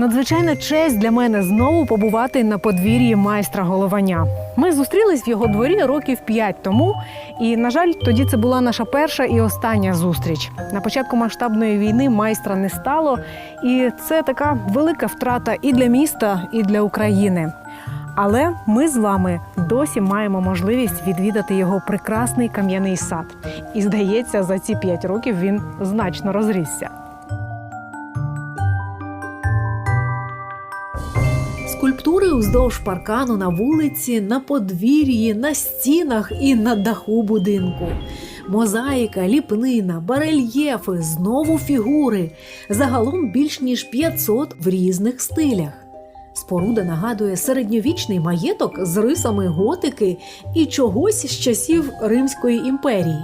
Надзвичайна честь для мене знову побувати на подвір'ї майстра головання. Ми зустрілись в його дворі років п'ять тому, і на жаль, тоді це була наша перша і остання зустріч. На початку масштабної війни майстра не стало, і це така велика втрата і для міста, і для України. Але ми з вами досі маємо можливість відвідати його прекрасний кам'яний сад. І здається, за ці п'ять років він значно розрісся. Скульптури уздовж паркану на вулиці, на подвір'ї, на стінах і на даху будинку. Мозаїка, ліпнина, барельєфи, знову фігури. Загалом більш ніж 500 в різних стилях. Споруда нагадує середньовічний маєток з рисами готики і чогось з часів Римської імперії.